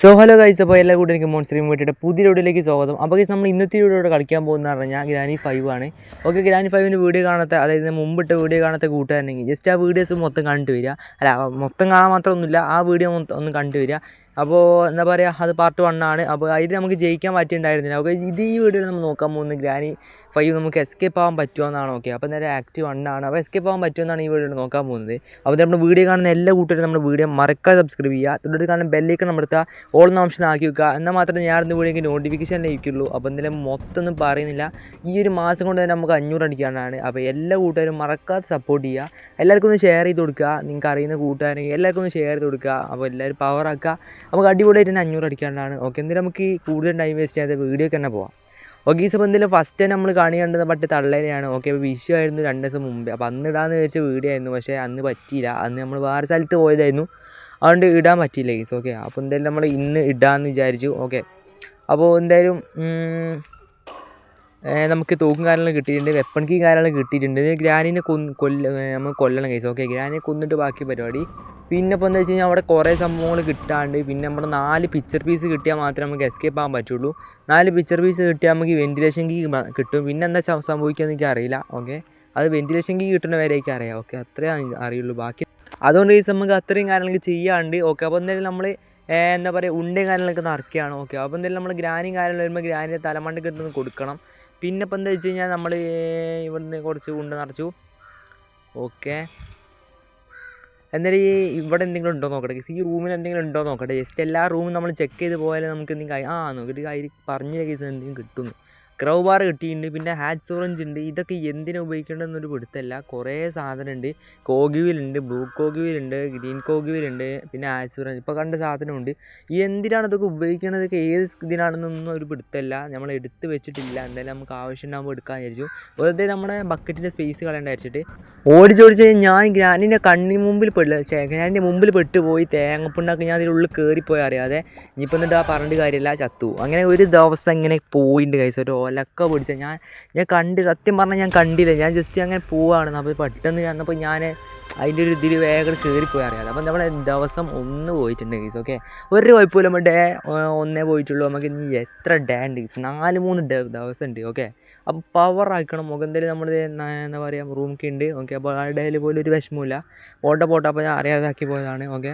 So hello guys അപ്പോൾ എല്ലാ കൂടെ എനിക്ക് മോൺസ്ട്രീം വീട്ടിയുടെ പുതിയ വീഡിയോയിലേക്ക് സ്വാഗതം. അപ്പോൾ ഗൈസ് നമ്മൾ ഇന്നത്തെ വീഡിയോയുടെ കളിക്കാൻ പോകുന്ന പറഞ്ഞാൽ ഗ്രാനി ഫൈവ് ആണ്. ഓക്കെ ഗ്രാനി ഫൈവിന്റെ വീഡിയോ കാണാത്ത അതായത് മുമ്പിട്ട് വീഡിയോ കാണാത്ത കൂട്ടുകാരുണ്ടെങ്കിൽ ജസ്റ്റ് ആ വീഡിയോസ് മൊത്തം കണ്ടു വരിക. അല്ല മൊത്തം കാണാൻ മാത്രമൊന്നുമില്ല ആ വീഡിയോ മൊത്തം ഒന്ന് കണ്ടു വരിക. അപ്പോൾ എന്താ പറയുക അത് പാർട്ട് വൺ ആണ്. അപ്പോൾ അതിൽ നമുക്ക് ജയിക്കാൻ പറ്റിയിട്ടുണ്ടായിരുന്നില്ല. ഓക്കെ ഇത് ഈ വീഡിയോയിൽ നമ്മൾ നോക്കാൻ പോകുന്നത് ഗ്രാനി ഫൈവ് നമുക്ക് എസ്കേപ്പ് ആവാൻ പറ്റുമെന്നാണ് ഓക്കെ അപ്പോൾ നേരെ ആക്റ്റീവ് വൺ ആണ്. അപ്പോൾ എസ്കേപ്പ് ആവാൻ പറ്റുമെന്നാണ് ഈ വീഡിയോ നോക്കാൻ പോകുന്നത്. അപ്പോൾ നമ്മുടെ വീഡിയോ കാണുന്ന എല്ലാ കൂട്ടുകാരും നമ്മുടെ വീഡിയോ മറക്കാതെ സബ്സ്ക്രൈബ് ചെയ്യുക. തുടർന്ന് കാണുന്ന ബെല്ലേക്ക് നമ്മളെടുത്താൽ ഓൾ എന്ന ഓപ്ഷൻ ആക്കി വെക്കുക. എന്നാൽ മാത്രമേ ഞാൻ ഇന്ന് വീഡിയോക്ക് നോട്ടിഫിക്കേഷൻ ലഭിക്കുള്ളൂ. അപ്പോൾ എന്തായാലും മൊത്തം ഒന്നും പറയുന്നില്ല. ഈ ഒരു മാസം കൊണ്ട് തന്നെ നമുക്ക് അഞ്ഞൂറ് അടിക്കാനാണ്. അപ്പോൾ എല്ലാ കൂട്ടുകാരും മറക്കാതെ സപ്പോർട്ട് ചെയ്യുക. എല്ലാവർക്കും ഒന്ന് ഷെയർ ചെയ്ത് കൊടുക്കുക. നിങ്ങൾക്ക് അറിയുന്ന കൂട്ടുകാരെങ്കിൽ എല്ലാവർക്കും ഒന്ന് ഷെയർ ചെയ്ത് കൊടുക്കുക. അപ്പോൾ എല്ലാവരും പവർ ആക്കുക. നമുക്ക് അടിപൊളിയായിട്ട് തന്നെ അഞ്ഞൂറ് അടിക്കാനാണ്. ഓക്കെ എന്തായാലും നമുക്ക് കൂടുതൽ ടൈം വേസ്റ്റ് ചെയ്യാതെ വീഡിയോക്ക് തന്നെ പോവാം. ഈ സംബന്ധിൽ ഫസ്റ്റ് നമ്മൾ കാണി കണ്ടത് പട്ട് തള്ളേനെയാണ് ഓക്കെ അപ്പോൾ വിഷു ആയിരുന്നു രണ്ട് ദിവസം മുമ്പ്. അപ്പോൾ അന്ന് ഇടാമെന്ന് വിചാരിച്ച വീഡിയോ പക്ഷേ അന്ന് പറ്റിയില്ല. അന്ന് നമ്മൾ വേറെ സ്ഥലത്ത് പോയതായിരുന്നു. അതുകൊണ്ട് ഇടാൻ പറ്റിയില്ല ഗീസ് ഓക്കെ അപ്പോൾ എന്തായാലും നമ്മൾ ഇന്ന് ഇടാമെന്ന് വിചാരിച്ചു. ഓക്കെ അപ്പോൾ എന്തായാലും നമുക്ക് തോക്കും കാര്യങ്ങളും കിട്ടിയിട്ടുണ്ട്. വെപ്പൺ കീ കാര്യങ്ങളും കിട്ടിയിട്ടുണ്ട്. ഗ്രാനിനെ കൊ കൊല്ല നമ്മൾ കൊല്ലണം കേസ് ഓക്കെ ഗ്രാനിനെ കൊന്നിട്ട് ബാക്കി പരിപാടി. പിന്നെ ഇപ്പോൾ എന്താ വെച്ച് കഴിഞ്ഞാൽ അവിടെ കുറേ സംഭവങ്ങൾ കിട്ടാണ്ട്. പിന്നെ നമ്മുടെ നാല് പിക്ചർ പീസ് കിട്ടിയാൽ മാത്രമേ നമുക്ക് എസ്കേപ്പ് ആകാൻ പറ്റുള്ളൂ. നാല് പിക്ചർ പീസ് കിട്ടിയാൽ നമുക്ക് വെന്റിലേഷൻ കീ കിട്ടും. പിന്നെ എന്താ സംഭവിക്കുക എനിക്ക് അറിയില്ല. ഓക്കെ അത് വെന്റിലേഷൻ കീ കിട്ടുന്ന വരെയൊക്കെ അറിയാം. ഓക്കെ അത്രേ അറിയുള്ളൂ. ബാക്കി അതുകൊണ്ട് ഈ നമുക്ക് അത്രയും കാര്യങ്ങളൊക്കെ ചെയ്യാണ്ട്. ഓക്കെ അപ്പോൾ എന്തായാലും നമ്മൾ എന്താ പറയുക ഉണ്ടയും കാര്യങ്ങളൊക്കെ നിറക്കുകയാണ് ഓക്കെ അപ്പോൾ എന്തായാലും നമ്മൾ ഗ്രാനിയും കാര്യങ്ങൾ വരുമ്പോൾ ഗ്രാനിന്റെ തലമണ്ട കിട്ടുന്നത് കൊടുക്കണം. പിന്നെ ഇപ്പം എന്താ വെച്ച് കഴിഞ്ഞാൽ നമ്മൾ ഇവിടുന്ന് കുറച്ച് ഉണ്ട നിറച്ചു. ഓക്കെ. എന്നാലും ഈ ഇവിടെ എന്തെങ്കിലും ഉണ്ടോ നോക്കട്ടെ. ഈ റൂമിൽ എന്തെങ്കിലും ഉണ്ടോ നോക്കട്ടെ. ജസ്റ്റ് എല്ലാ റൂമും നമ്മൾ ചെക്ക് ചെയ്ത് പോയാലേ നമുക്ക് എന്തെങ്കിലും ആ നോക്കിയിട്ട് അതിൽ പറഞ്ഞ കേസ് എന്തെങ്കിലും കിട്ടുന്നു. ക്രൗ ബാർ കിട്ടിയിട്ടുണ്ട് പിന്നെ ഹാച്ച് ഓറഞ്ച് ഉണ്ട്. ഇതൊക്കെ എന്തിനാ ഉപയോഗിക്കേണ്ടതെന്നൊരു പിടുത്തല്ല. കുറേ സാധനമുണ്ട്. കോഗിവിലുണ്ട് ബ്ലൂ കോഗിവിലുണ്ട് ഗ്രീൻ കോഗിവിലുണ്ട് പിന്നെ ഹാച്ച് ഓറഞ്ച് ഇപ്പോൾ കണ്ട സാധനമുണ്ട്. ഈ എന്തിനാണ് ഇതൊക്കെ ഉപയോഗിക്കണതൊക്കെ ഏത് ഇതിനാണെന്നൊന്നും ഒരു പിടുത്തല്ല. നമ്മൾ എടുത്ത് വെച്ചിട്ടില്ല. എന്തായാലും നമുക്ക് ആവശ്യം ഉണ്ടാകുമ്പോൾ എടുക്കാൻ വിചാരിച്ചു. വെറുതെ നമ്മുടെ ബക്കറ്റിന്റെ സ്പേസ് കളയേണ്ട വെച്ചിട്ട് ഓടിച്ചോടിച്ച് ഞാൻ ഗ്രാനിന്റെ കണ്ണിന് മുമ്പിൽ ഛേ, ഗ്രാനിന്റെ മുമ്പിൽ പെട്ടുപോയി തേങ്ങപ്പുണ്ടാക്കി ഞാൻ അതിനുള്ളിൽ കയറിപ്പോയി അറിയാതെ. ഇനിയിപ്പോൾ എന്നിട്ട് ആ പറഞ്ഞിട്ട് കാര്യമില്ല ചത്തു. അങ്ങനെ ഒരു ദിവസം ഇങ്ങനെ പോയിട്ടുണ്ട് കൈസ് ഒരു ഓലക്ക പിടിച്ച. ഞാൻ ഞാൻ കണ്ട് സത്യം പറഞ്ഞാൽ ഞാൻ കണ്ടില്ല. ഞാൻ ജസ്റ്റ് അങ്ങനെ പോവാണ്. അപ്പോൾ പെട്ടെന്ന് വന്നപ്പോൾ ഞാൻ അതിന്റെ ഒരു ഇതിൽ വേഗം കയറിപ്പോയി അറിയാതെ അപ്പം നമ്മുടെ ദിവസം ഒന്ന് പോയിട്ടുണ്ട് ഗീസ് ഓക്കെ ഒരു കുഴപ്പമില്ല. നമ്മൾ ഡേ ഒന്നേ പോയിട്ടുള്ളൂ. നമുക്ക് ഇനി എത്ര ഡേ ഉണ്ട് ഗീസ് നാല് മൂന്ന് ദിവസം ഉണ്ട് ഓക്കെ അപ്പം പവർ ആക്കണം. നമുക്ക് നമ്മൾ എന്താ പറയുക റൂമൊക്കെ ഉണ്ട് ഓക്കെ അപ്പോൾ ആ ഡേയിൽ പോലും ഒരു വിഷമമില്ല പോട്ടെ പോട്ടെ അപ്പോൾ ഞാൻ അറിയാതാക്കി പോയതാണ് ഓക്കെ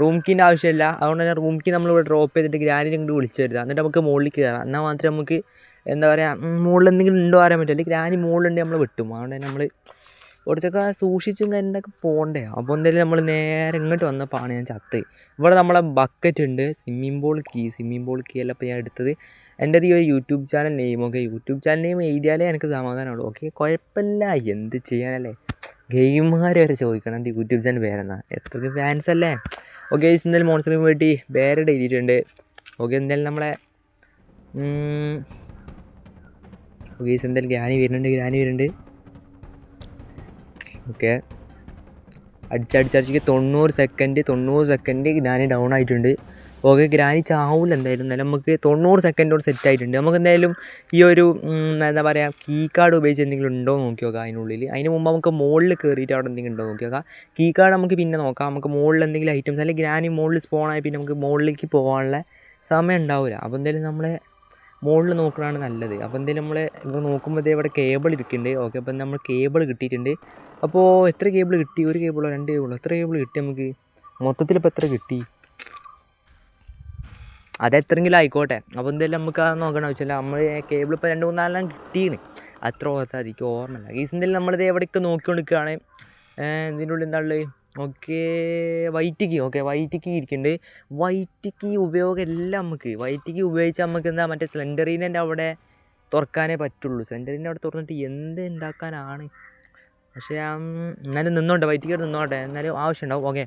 റൂം കീന്റെ ആവശ്യമില്ല. അതുകൊണ്ട് തന്നെ റൂം കീ നമ്മൾ ഇവിടെ ഡ്രോപ്പ് ചെയ്തിട്ട് ഗ്രാനിനെ കൊണ്ട് വിളിച്ചു വരുന്നത് എന്നിട്ട് നമുക്ക് മുകളിൽ കയറാം എന്നാൽ മാത്രമേ നമുക്ക് എന്താ പറയുക മുകളിൽ എന്തെങ്കിലും ഉണ്ടോ അറിയാൻ പറ്റില്ല. അല്ലെങ്കിൽ ഗ്രാനി മുകളിലുണ്ട് നമ്മൾ വിട്ടും. അതുകൊണ്ട് തന്നെ നമ്മൾ കുറച്ചൊക്കെ സൂക്ഷിച്ചും കാര്യങ്ങളൊക്കെ പോകണ്ടേ അപ്പോൾ എന്തായാലും നമ്മൾ നേരെ ഇങ്ങോട്ട് വന്നപ്പോഴാണ് ഞാൻ ചത്ത്. ഇവിടെ നമ്മളെ ബക്കറ്റ് ഉണ്ട്. Swimming pool key swimming pool key എല്ലാം ഇപ്പോൾ ഞാൻ എടുത്തത്. എന്റെ ഒരു യൂട്യൂബ് ചാനൽ നെയിം ഒക്കെ യൂട്യൂബ് ചാനൽ നെയിം എഴുതിയാലേ എനിക്ക് സമാധാനമുള്ളൂ. ഓക്കെ കുഴപ്പമില്ല. എന്ത് ചെയ്യാനല്ലേ? ഗെയിമുകാർ വരെ ചോദിക്കണം. എന്റെ യൂട്യൂബ് ചാനൽ പേരെന്നാ. എത്ര ഫാൻസ് അല്ലേ? ഓക്കെ എന്തായാലും മോൺസറിന് വേണ്ടി വേറെ ഡെയിലിയിട്ടുണ്ട് ഓക്കെ എന്തായാലും നമ്മളെ ഓക്കെ എന്തായാലും ഗ്രാനി വരുന്നുണ്ട് ഗ്രാനി വരുന്നുണ്ട്. ഓക്കെ അടിച്ചടിച്ചടിച്ച് തൊണ്ണൂറ് സെക്കൻഡ് തൊണ്ണൂറ് സെക്കൻഡ് ഗ്രാനി ഡൗൺ ആയിട്ടുണ്ട്. ഓക്കെ ഗ്രാനി ചാവില്ല എന്തായാലും. എന്നാലും നമുക്ക് തൊണ്ണൂറ് സെക്കൻഡോട് സെറ്റ് ആയിട്ടുണ്ട്. നമുക്ക് എന്തായാലും ഈ ഒരു എന്താ പറയുക കീ കാർഡ് ഉപയോഗിച്ച് എന്തെങ്കിലും ഉണ്ടോ നോക്കി നോക്കാം അതിനുള്ളിൽ. അതിന് മുമ്പ് നമുക്ക് മുകളിൽ കയറിയിട്ട് അവിടെ എന്തെങ്കിലും ഉണ്ടോ നോക്കി നോക്കാം. കീ കാർഡ് നമുക്ക് പിന്നെ നോക്കാം. നമുക്ക് മുകളിൽ എന്തെങ്കിലും ഐറ്റംസ് അല്ലെങ്കിൽ ഗ്രാനി മുകളിൽ സ്പോൺ ആയി പിന്നെ നമുക്ക് മുകളിലേക്ക് പോകാനുള്ള സമയം ഉണ്ടാവില്ല അപ്പോൾ എന്തായാലും നമ്മളെ മുകളിൽ നോക്കണതാണ് നല്ലത്. അപ്പോൾ എന്തെങ്കിലും നമ്മൾ ഇവിടെ നോക്കുമ്പോൾ ഇവിടെ കേബിൾ ഇരിക്കുന്നുണ്ട് ഓക്കെ അപ്പം നമ്മൾ കേബിൾ കിട്ടിയിട്ടുണ്ട്. അപ്പോൾ എത്ര കേബിൾ കിട്ടി? ഒരു കേബിളോ രണ്ട് കേബിളോ എത്ര കേബിൾ കിട്ടി നമുക്ക്? മൊത്തത്തിൽ ഇപ്പോൾ എത്ര കിട്ടി? അത് അതെത്രയെങ്കിലും ആയിക്കോട്ടെ. അപ്പോൾ എന്തായാലും നമുക്ക് അത് നോക്കണം. വെച്ചാൽ നമ്മൾ കേബിൾ ഇപ്പോൾ രണ്ട് മൂന്നാലെണ്ണം കിട്ടിയാണ് അത്ര ഓർത്താൽ മതി. എനിക്ക് ഓർമ്മയില്ല. ഈ എന്തായാലും നമ്മളിത് എവിടെയൊക്കെ നോക്കിക്കൊണ്ടിരിക്കുകയാണ്. ഇതിന്റെ ഉള്ളിൽ എന്താ ഉള്ളത് okay white key okay white key ഇരിക്കുന്നുണ്ട് കീ ഉപയോഗം എല്ലാം നമുക്ക് വൈറ്റ് കീ ഉപയോഗിച്ച് നമുക്ക് എന്താ മറ്റേ സ്ലെൻഡറീനെ അവിടെ തുറക്കാനേ പറ്റുള്ളൂ. സ്ലെൻഡറീനെ അവിടെ തുറന്നിട്ട് എന്ത് ഉണ്ടാക്കാനാണ് പക്ഷേ എന്നാലും നിന്നോട്ടെ വൈറ്റ് കീ നിന്നോട്ടെ എന്നാലും ആവശ്യമുണ്ടാവും ഓക്കെ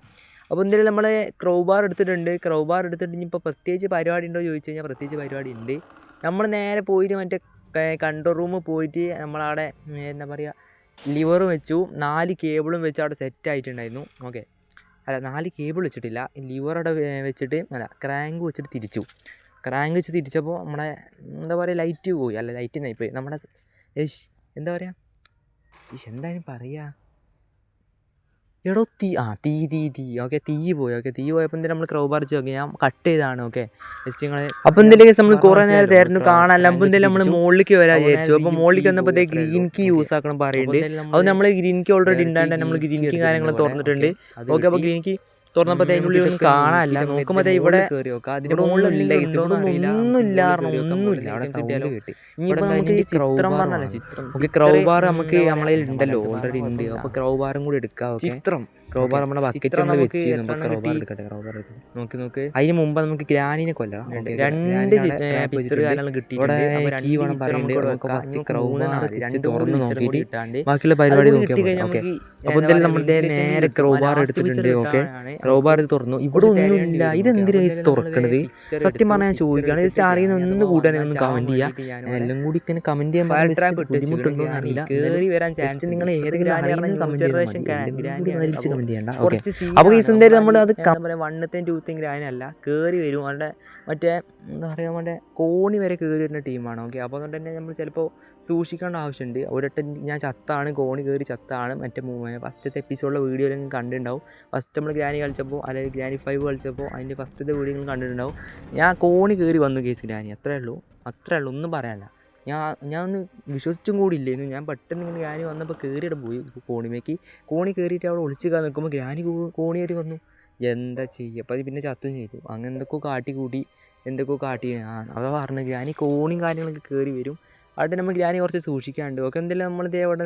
അപ്പോൾ എന്തായാലും നമ്മൾ ക്രൗബാർ എടുത്തിട്ടുണ്ട്. ക്രൗബാർ എടുത്തിട്ട് ഇനിയിപ്പോൾ പ്രത്യേകിച്ച് പരിപാടി ഉണ്ടോ ചോദിച്ചു കഴിഞ്ഞാൽ പ്രത്യേകിച്ച് പരിപാടി ഉണ്ട് നമ്മൾ നേരെ പോയിട്ട് മറ്റേ കൺട്രോൾ റൂമിൽ പോയിട്ട് നമ്മളവിടെ എന്താ പറയുക ലിവർ വെച്ചു. നാല് കേബിളും വെച്ച് അവിടെ സെറ്റ് ആയിട്ടുണ്ടായിരുന്നു. ഓക്കെ അല്ല നാല് കേബിൾ വെച്ചിട്ടില്ല. ലിവർ അവിടെ വെച്ചിട്ട് അല്ല ക്രാങ്ക് വെച്ചിട്ട് തിരിച്ചു. ക്രാങ്ക് വെച്ച് തിരിച്ചപ്പോൾ നമ്മുടെ എന്താ പറയുക ലൈറ്റ് പോയി. അല്ല ലൈറ്റ് നയിപ്പോയി പോയി നമ്മുടെ എന്താ പറയുക എന്തായാലും പറയുക എടോ തീ ആ തീ തീ തീ ഓക്കെ തീ പോയി ഓക്കെ തീ പോയപ്പോൾ എന്തെങ്കിലും നമ്മൾ ക്രൗ പറിച്ച് നോക്കി ഞാൻ കട്ട് ചെയ്താണ് ഓക്കെ ജസ്റ്റ് നിങ്ങൾ അപ്പം എന്തെങ്കിലും നമ്മൾ കുറേ നേരം തരുന്നു കാണാനല്ല അപ്പം എന്തെങ്കിലും നമ്മൾ മുകളിലേക്ക് വരാൻ വിചാരിച്ചു. അപ്പോൾ മുകളിലേക്ക് വന്നപ്പോഴത്തേക്ക് ഗ്രീൻ കീ യൂസ് ആക്കണം പറയുന്നുണ്ട് അത് നമ്മൾ ഗ്രീൻ കീ ഓൾറെഡി ഉണ്ടാണ്ട് നമ്മൾ ഗ്രീൻ കീ കാര്യങ്ങൾ തുറന്നിട്ടുണ്ട്. ഓക്കെ അപ്പോൾ ഗ്രീൻ കീ തുറന്നപ്പോൾ അതിന്റെ ഉള്ളിൽ ഒന്നും കാണാനില്ല നോക്കുമ്പോൾ ഇവിടെ ഇവിടെ ഒന്നുമില്ല അവിടെ സൗണ്ട് കിട്ടി. നമുക്ക് ഈ ചിത്രം പറഞ്ഞല്ലേ ചിത്രം. ഓക്കെ ക്രൗ ബാർ നമുക്ക് നമ്മളെ ഉണ്ടല്ലോ. ഓൾറെഡി ഉണ്ട്? അപ്പോൾ ക്രൗ ബാറും കൂടി എടുക്കാം. ചിത്രം. ക്രൗ ബാർ നമ്മുടെ ബക്കറ്റ് നമ്മൾ വെച്ച് നമുക്ക് ക്രൗ ബാർ എടുക്കട്ടെ ക്രൗ ബാർ നോക്കി നോക്ക്. അതിന് മുമ്പ് നമുക്ക് ഗ്രാനിനെ കൊല്ലാം. രണ്ട് പിക്ചർ കാര്യങ്ങൾ കിട്ടിയിട്ടുണ്ട് കീ വേണം പറയുന്നുണ്ട് ക്രൗ ബാർ രണ്ട് തുറന്ന് നോക്കിയിട്ട് ബാക്കിയുള്ള പരിപാടി നോക്കിയാൽ ഓക്കെ അപ്പോൾ എന്തായാലും നമ്മുടെ നേരെ ക്രൗ ബാർ എടുത്തിട്ടുണ്ട് ഓക്കെ ബാർ തുറന്നു. ഇവിടെ ഒന്നുമില്ല ഇതെന്തിനാ ഇത് തുറക്കണത്? സത്യം പറഞ്ഞാൽ ഞാൻ ചോദിക്കുകയാണ് അറിയുന്ന ഒന്ന് കൂട്ടാൻ ഒന്ന് കമന്റ് ചെയ്യുക എല്ലാം കൂടി ഇങ്ങനെ കമന്റ് ചെയ്യാൻ ബുദ്ധിമുട്ടുണ്ടോ അറിയില്ല. കേറി വരാൻ ചാൻസ് നിങ്ങൾ ഏതെങ്കിലും കമന്റ് ചെയ്യണ്ട അപ്പോൾ ഈ സന്ധ്യ നമ്മൾ അത് വണ്ണത്തെയും ടൂത്തേയും ഗ്രാനല്ല കയറി വരും. അവരുടെ മറ്റേ എന്താ പറയുക മറ്റേ കോണി വരെ കയറി വരുന്ന ടീമാണ്. ഓക്കെ അപ്പോൾ അതുകൊണ്ട് തന്നെ നമ്മൾ ചിലപ്പോൾ സൂക്ഷിക്കേണ്ട ആവശ്യമുണ്ട്. ഒരൊട്ട ഞാൻ ചത്താണ് കോണി കയറി ചത്താണ് മറ്റേ ഫസ്റ്റത്തെ എപ്പിസോഡിലെ വീഡിയോ നിങ്ങൾ കണ്ടിട്ടുണ്ടാവും. ഫസ്റ്റ് നമ്മൾ ഗ്രാനി കളിച്ചപ്പോൾ അല്ലെങ്കിൽ ഗ്രാനി ഫൈവ് കളിച്ചപ്പോൾ അതിന്റെ ഫസ്റ്റത്തെ വീഡിയോ നിങ്ങൾ കണ്ടിട്ടുണ്ടാവും. ഞാൻ കോണി കയറി വന്നു കേസ് ഗ്രാനി അത്രേ ഉള്ളൂ. അത്രേ ഉള്ളൂ ഒന്നും പറയാനില്ല. ഞാൻ ഞാൻ ഒന്ന് വിശ്വസിച്ചും കൂടി ഇല്ലായിരുന്നു. ഞാൻ പെട്ടെന്ന് ഇങ്ങനെ ഗ്രാനി വന്നപ്പോൾ കയറിയിട്ട് പോയി കോണിമേക്ക്. കോണി കയറിയിട്ട് അവിടെ ഒളിച്ച് നിൽക്കുമ്പോൾ ഗ്രാനി കോണി കയറി വന്നു. എന്താ ചെയ്യുക? അപ്പോൾ അത് പിന്നെ ചത്തും ചെയ്തു. അങ്ങനെ എന്തൊക്കെയോ കാട്ടി കൂട്ടി എന്തൊക്കെയോ കാട്ടി. ആ അതാ പറഞ്ഞത്. ഗ്രാനി കോണിയും കാര്യങ്ങളൊക്കെ കയറി വരും. അവിടെ നമ്മൾ ഗ്രാനി കുറച്ച് സൂക്ഷിക്കാണ്ട് ഒക്കെ എന്തെങ്കിലും നമ്മൾ ഇതേ അവിടെ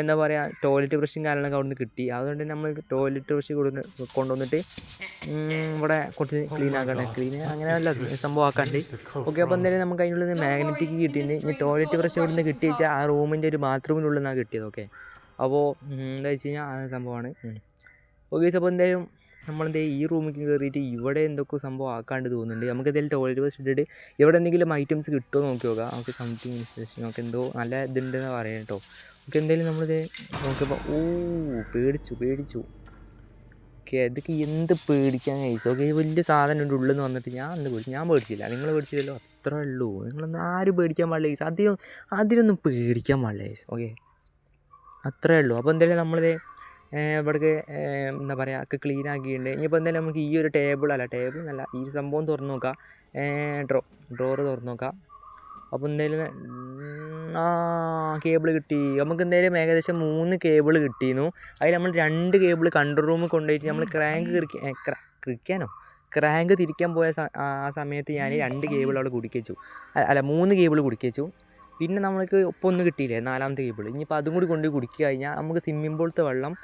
എന്താ പറയുക ടോയ്ലറ്റ് ബ്രഷും കാര്യങ്ങളൊക്കെ അവിടെ നിന്ന് കിട്ടി. അതുകൊണ്ട് നമ്മൾ ടോയ്ലറ്റ് ബ്രഷ് കൊടുന്ന് കൊണ്ടുവന്നിട്ട് ഇവിടെ കുറച്ച് ക്ലീൻ ആക്കണ്ട ക്ലീൻ അങ്ങനെയല്ല സംഭവം ആക്കാണ്ട് ഓക്കെ അപ്പോൾ എന്തായാലും നമുക്ക് അതിനുള്ളിൽ മാഗ്നറ്റിക് കിട്ടിയിട്ടുണ്ട്. ഇനി ടോയ്ലറ്റ് ബ്രഷ് ഇവിടെ നിന്ന് കിട്ടി വെച്ചാൽ ആ റൂമിന്റെ ഒരു ബാത്റൂമിനുള്ളിൽ നിന്നാണ് കിട്ടിയത്. ഓക്കെ അപ്പോൾ എന്താ വെച്ച് കഴിഞ്ഞാൽ ആ സംഭവമാണ്. ഓക്കെ അപ്പോൾ എന്തായാലും നമ്മളെന്താ ഈ റൂമിൽ കയറിയിട്ട് ഇവിടെ എന്തൊക്കെ സംഭവം ആക്കാണ്ട് തോന്നുന്നുണ്ട്. നമുക്ക് എന്തെങ്കിലും ടോയ്ലറ്റ് ബസ് ഇട്ടിട്ട് ഇവിടെ എന്തെങ്കിലും ഐറ്റംസ് കിട്ടുമോ നോക്കി നോക്കാം. നമുക്ക് സംതിങ് ഇൻസ്ട്രക്ഷൻ നമുക്ക് എന്തോ നല്ല ഇതുണ്ടെന്ന് പറയാം കേട്ടോ നമുക്ക് എന്തെങ്കിലും നമ്മളിത് നോക്കിയപ്പോൾ ഓ പേടിച്ചു പേടിച്ചു. ഓക്കെ ഇതൊക്കെ എന്ത് പേടിക്കാൻ കഴിച്ചു ഓക്കെ വലിയ സാധനം ഉണ്ട് ഉള്ളിൽ നിന്ന് വന്നിട്ട് ഞാൻ എന്ത് പേടിച്ചു. ഞാൻ പേടിച്ചില്ല. നിങ്ങൾ പേടിച്ചില്ലല്ലോ അത്രേ ഉള്ളൂ. നിങ്ങളൊന്നും ആരും പേടിക്കാൻ പാടില്ല ഗൈസ് അധികം അതിനൊന്നും പേടിക്കാൻ പാടില്ല ഓക്കെ അത്രേ ഉള്ളൂ. അപ്പോൾ എന്തായാലും നമ്മളിത് ഇവിടേക്ക് എന്താ പറയുക ഒക്കെ ക്ലീൻ ആക്കിയിട്ടുണ്ട്. ഇനിയിപ്പോൾ എന്തായാലും നമുക്ക് ഈ ഒരു ടേബിൾ അല്ല ടേബിൾ എന്നല്ല ഈ സംഭവം തുറന്ന് നോക്കാം. ഡ്രോ ഡ്രോറ് തുറന്ന് നോക്കാം. അപ്പോൾ എന്തായാലും ആ കേബിൾ കിട്ടി. നമുക്ക് എന്തായാലും ഏകദേശം മൂന്ന് കേബിൾ കിട്ടിയിരുന്നു. അതിൽ നമ്മൾ രണ്ട് കേബിൾ കൺട്രോൾ റൂമിൽ കൊണ്ടുപോയിട്ട് നമ്മൾ ക്രാങ്ക് കിറിക്ക ക്രിക്കാനോ ക്രാങ്ക് തിരിക്കാൻ പോയ ആ സമയത്ത് ഞാൻ രണ്ട് കേബിൾ അവിടെ കുടിക്കച്ചു അല്ല മൂന്ന് കേബിൾ കുടുക്കി വെച്ചു. പിന്നെ നമ്മൾക്ക് ഒപ്പം ഒന്ന് കിട്ടിയില്ലേ. നാലാമത്തെ കേബിൾ ഇനിയിപ്പോൾ അതും കൂടി കൊണ്ട് കുടിക്കുക കഴിഞ്ഞാൽ നമുക്ക് സ്വിമ്മിംഗ് പൂളത്തെ വെള്ളം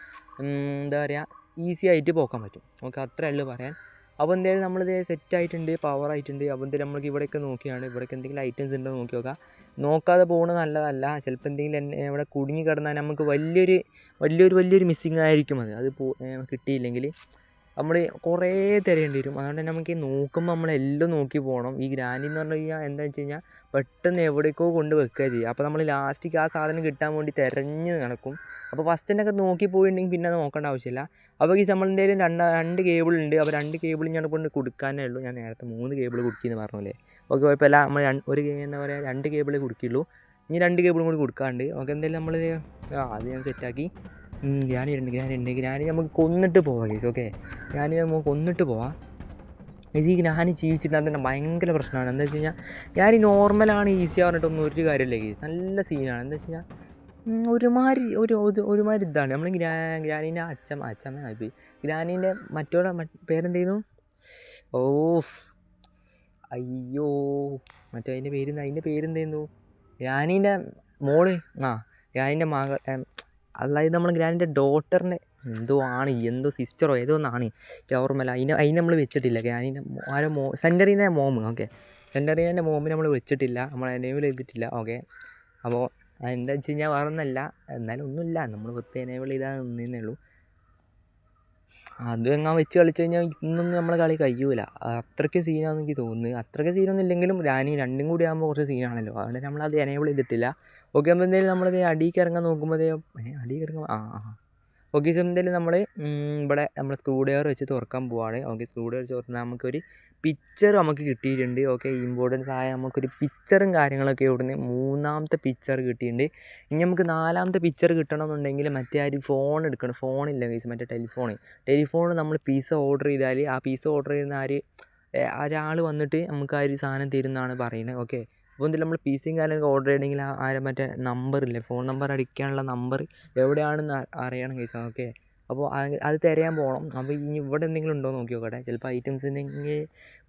എന്താ പറയുക ഈസി ആയിട്ട് പോക്കാൻ പറ്റും. നമുക്ക് അത്രേ ഉള്ളൂ പറയാൻ. അപ്പോൾ എന്തായാലും നമ്മളിത് സെറ്റ് ആയിട്ടുണ്ട് പവർ ആയിട്ടുണ്ട്. അപ്പോൾ എന്തായാലും നമ്മൾക്ക് ഇവിടെയൊക്കെ നോക്കിയാണ്. ഇവിടെയൊക്കെ എന്തെങ്കിലും ഐറ്റംസ് ഉണ്ടോ നോക്കി നോക്കാം. നോക്കാതെ പോകുന്നത് നല്ലതല്ല. ചിലപ്പോൾ എന്തെങ്കിലും ഇവിടെ കുടുങ്ങി കിടന്നാൽ നമുക്ക് വലിയൊരു വലിയൊരു വലിയൊരു മിസ്സിങ് ആയിരിക്കും അത്. അത് കിട്ടിയില്ലെങ്കിൽ. നമ്മൾ കുറേ തിരയേണ്ടി വരും. അതുകൊണ്ട് തന്നെ നമുക്ക് നോക്കുമ്പോൾ നമ്മളെല്ലാം നോക്കി പോകണം ഈ ഗ്രാനി എന്ന് പറഞ്ഞു കഴിഞ്ഞാൽ എന്താ വെച്ച് കഴിഞ്ഞാൽ പെട്ടെന്ന് എവിടേക്കോ കൊണ്ട് വെക്കുക ചെയ്യുക അപ്പോൾ നമ്മൾ ലാസ്റ്റിക്ക് ആ സാധനം കിട്ടാൻ വേണ്ടി തിരഞ്ഞ് നടക്കും. അപ്പോൾ ഫസ്റ്റ് തന്നെ ഒക്കെ നോക്കി പോയിട്ടുണ്ടെങ്കിൽ പിന്നെ അത് നോക്കേണ്ട ആവശ്യമില്ല. അപ്പോൾ ഈ നമ്മളുടെ രണ്ട് രണ്ട് കേബിൾ ഉണ്ട്. അപ്പോൾ രണ്ട് കേബിൾ ഞാൻ കൊണ്ട് കൊടുക്കാനേ ഉള്ളൂ. ഞാൻ നേരത്തെ മൂന്ന് കേബിൾ കുടുക്കിയെന്ന് പറഞ്ഞല്ലേ ഓക്കെ കുഴപ്പമില്ല. നമ്മൾ ഒരു എന്താ പറയുക രണ്ട് കേബിൾ കുടുക്കിയുള്ളൂ ഇനി രണ്ട് കേബിളും കൂടി കൊടുക്കാണ്ട്. ഓക്കെ എന്തായാലും നമ്മൾ ആദ്യം സെറ്റാക്കി ഗ്രാനി ഉണ്ട് ഗ്രാനി നമുക്ക് കൊന്നിട്ട് പോവാം കേസ് ഓക്കെ ഗ്രാനി നമുക്ക് കൊന്നിട്ട് പോവാം. ഇത് ഈ ഗ്രാനി ജീവിച്ചിട്ട് തന്നെ ഭയങ്കര പ്രശ്നമാണ്. എന്താ വെച്ച് കഴിഞ്ഞാൽ ഗ്രാനി നോർമലാണ് ഈസി പറഞ്ഞിട്ടൊന്നും ഒരു കാര്യമില്ല കേസ് നല്ല സീനാണ് എന്താ വെച്ച് കഴിഞ്ഞാൽ ഒരുമാതിരി ഒരു ഒരു- ഒരുമാതിരി ഇതാണ്. നമ്മൾ ഗ്രാ ഗ്രാനീന്റെ അച്ഛമ്മ അച്ഛമ്മ ആയിപ്പോയി ഗ്രാനീന്റെ മറ്റോടെ പേരെന്ത് പേരെന്തായിരുന്നു? ഓ അയ്യോ. മറ്റേ അതിന്റെ പേര് അതിന്റെ പേരെന്തായിരുന്നു? ഗ്രാനീന്റെ മോൾ ആ ഗ്രാനീന്റെ മകൾ അതായത് നമ്മൾ ഗ്രാൻഡിന്റെ ഡോട്ടറിനെ എന്തോ ആണ് എന്തോ സിസ്റ്ററോ ഏതോ ഒന്നാണ്. ഓർമ്മയില്ല അതിനെ അതിനെ നമ്മൾ വെച്ചിട്ടില്ല. ഗ്രാനിന്റെ ആരോ മോ സെന്ററീന്റെ മോമ് ഓക്കെ സെന്ററീന്റെ മോമിനെ നമ്മൾ വെച്ചിട്ടില്ല. നമ്മൾ എനേബിൾ ചെയ്തിട്ടില്ല ഓക്കെ അപ്പോൾ എന്താ വെച്ച് കഴിഞ്ഞാൽ വേറെ ഒന്നല്ല എന്നാലും ഒന്നുമില്ല. നമ്മൾ വെറുതെ എനേബിൾ ചെയ്താൽ നിന്നേ ഉള്ളൂ. അത് എങ്ങാൻ വെച്ച് കളിച്ച് കഴിഞ്ഞാൽ ഇന്നൊന്നും നമ്മളെ കളി കഴിയൂല. അത്രയ്ക്ക് സീനാണെന്ന് എനിക്ക് തോന്നുന്നു. അത്രയ്ക്ക് സീനൊന്നും ഇല്ലെങ്കിലും രാനി രണ്ടും കൂടി ആകുമ്പോൾ കുറച്ച് സീനാണല്ലോ അതുകൊണ്ട് നമ്മളത് എനേബിൾ ചെയ്തിട്ടില്ല. ഓക്കെ അപ്പോൾ എന്തായാലും നമ്മളത് അടിക്ക് ഇറങ്ങാൻ നോക്കുമ്പോൾ അടിക്ക് ഇറങ്ങാൻ ആ ആ ഓക്കെ എന്തായാലും നമ്മൾ ഇവിടെ നമ്മൾ സ്ക്രൂ ഡ്രൈവർ വെച്ച് തുറക്കാൻ പോവാണ്. ഓക്കെ സ്ക്രൂ ഡ്രൈവർ തുറന്നാൽ നമുക്കൊരു പിക്ചർ നമുക്ക് കിട്ടിയിട്ടുണ്ട്. ഓക്കെ ഇമ്പോർട്ടൻസ് ആയ നമുക്കൊരു പിക്ചറും കാര്യങ്ങളൊക്കെ ഇവിടുന്ന് മൂന്നാമത്തെ പിക്ചർ കിട്ടിയിട്ടുണ്ട്. ഇനി നമുക്ക് നാലാമത്തെ പിക്ചർ കിട്ടണമെന്നുണ്ടെങ്കിൽ മറ്റേ ആരും ഫോൺ എടുക്കണം. ഫോണില്ല കേസ് മറ്റേ ടെലിഫോൺ ടെലിഫോൺ നമ്മൾ പീസ ഓർഡർ ചെയ്താൽ ആ പീസ ഓർഡർ ചെയ്യുന്ന ആര് ഒരാൾ വന്നിട്ട് നമുക്ക് ആ ഒരു സാധനം തരുന്നതാണ് പറയുന്നത്. ഓക്കെ അപ്പോൾ എന്തെങ്കിലും നമ്മൾ പീസിയും കാര്യങ്ങളൊക്കെ ഓർഡർ ചെയ്യണമെങ്കിൽ ആ മറ്റേ നമ്പറില്ലേ ഫോൺ നമ്പർ അടിക്കാനുള്ള നമ്പർ എവിടെയാണെന്ന് അറിയണം കേസ് ഓക്കെ അപ്പോൾ അത് തിരയാൻ പോകണം അപ്പോൾ ഇനി ഇവിടെ എന്തെങ്കിലും ഉണ്ടോ നോക്കി നോക്കട്ടെ. ചിലപ്പോൾ ഐറ്റംസ് എന്തെങ്കിലും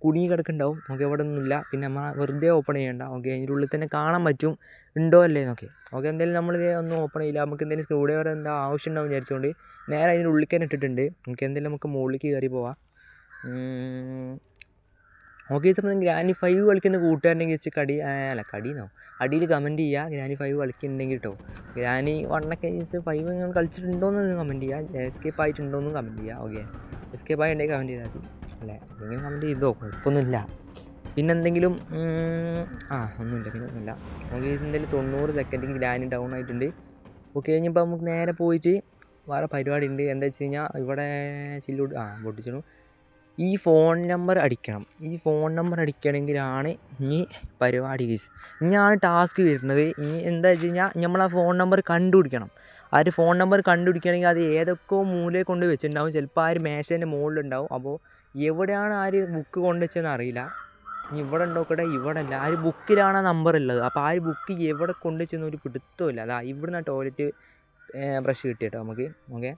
കുടുങ്ങി കിടക്കുന്നുണ്ടാവും. നമുക്ക് ഇവിടെ ഒന്നുമില്ല. പിന്നെ നമ്മൾ വെറുതെ ഓപ്പൺ ചെയ്യണ്ട. ഓക്കെ അതിന്റെ ഉള്ളിൽ തന്നെ കാണാൻ പറ്റും. ഉണ്ടോ അല്ലേ നോക്കി. ഓക്കെ എന്തായാലും നമ്മളിത് ഒന്നും ഓപ്പൺ ചെയ്യില്ല. നമുക്ക് എന്തെങ്കിലും സ്ക്രൂ ഡ്രൈവർ എന്താ ആവശ്യം ഉണ്ടാവും വിചാരിച്ചുകൊണ്ട് നേരെ അതിന്റെ ഉള്ളിൽ തന്നെ ഇട്ടിട്ടുണ്ട്. നമുക്ക് എന്തെങ്കിലും നമുക്ക് മുകളിലേക്ക് കയറി പോവാം. ഓക്കെ സമയം ഗ്രാനി ഫൈവ് കളിക്കുന്ന കൂട്ടുകാരനെ ജസ്റ്റ് കടി അല്ല കടീന്നോ? അടിയിൽ കമന്റ് ചെയ്യുക ഗ്രാനി ഫൈവ് കളിക്കുന്നുണ്ടെങ്കിൽ കേട്ടോ ഗ്രാനി വണ്ണൊക്കെ ജസ്റ്റ് ഫൈവ് നിങ്ങൾ കളിച്ചിട്ടുണ്ടോയെന്ന് കമന്റ് ചെയ്യുക എസ്കേപ്പ് ആയിട്ടുണ്ടോയെന്നും കമന്റ് ചെയ്യുക ഓക്കെ എസ്കേപ്പ് ആയിട്ടുണ്ടെങ്കിൽ കമന്റ് ചെയ്താൽ മതി. അല്ലേ എന്തെങ്കിലും കമന്റ് ചെയ്തോ കുഴപ്പമൊന്നുമില്ല. പിന്നെ എന്തെങ്കിലും ആ ഒന്നുമില്ല പിന്നെ ഒന്നുമില്ല. ഓക്കെ എന്തെങ്കിലും തൊണ്ണൂറ് സെക്കൻഡിൽ ഗ്രാനി ഡൗൺ ആയിട്ടുണ്ട്. ഓക്കെ കഴിഞ്ഞപ്പോൾ നമുക്ക് നേരെ പോയിട്ട് വേറെ പരിപാടി ഉണ്ട് എന്താ വെച്ച് കഴിഞ്ഞാൽ ഇവിടെ ചില്ലൂട് ആ പൊട്ടിച്ചു ഈ ഫോൺ നമ്പർ അടിക്കണം. ഈ ഫോൺ നമ്പർ അടിക്കണമെങ്കിലാണ് ഇനി പരിപാടി കേസ് ഇനിയാണ് ടാസ്ക് വരുന്നത്. ഇനി എന്താ വെച്ച് കഴിഞ്ഞാൽ നമ്മൾ ആ ഫോൺ നമ്പർ കണ്ടുപിടിക്കണം. ആ ഒരു ഫോൺ നമ്പർ കണ്ടുപിടിക്കണമെങ്കിൽ അത് ഏതൊക്കെ മൂലയിൽ കൊണ്ട് വെച്ചിട്ടുണ്ടാവും. ചിലപ്പോൾ ആ ഒരു മേശേന്റെ മുകളിലുണ്ടാവും. അപ്പോൾ എവിടെയാണ് ആ ഒരു ബുക്ക് കൊണ്ടുവച്ചതെന്ന് അറിയില്ല. ഇവിടെ ഉണ്ടോക്കട്ടെ ഇവിടെ അല്ല. ആ ഒരു ബുക്കിലാണ് ആ നമ്പർ ഉള്ളത്. അപ്പോൾ ആ ഒരു ബുക്ക് എവിടെ കൊണ്ടുവച്ചെന്ന് ഒരു പിടുത്തമില്ല അതാ ഇവിടുന്ന് ടോയ്ലറ്റ് ബ്രഷ് കിട്ടിയിട്ടോ നമുക്ക്. ഓക്കെ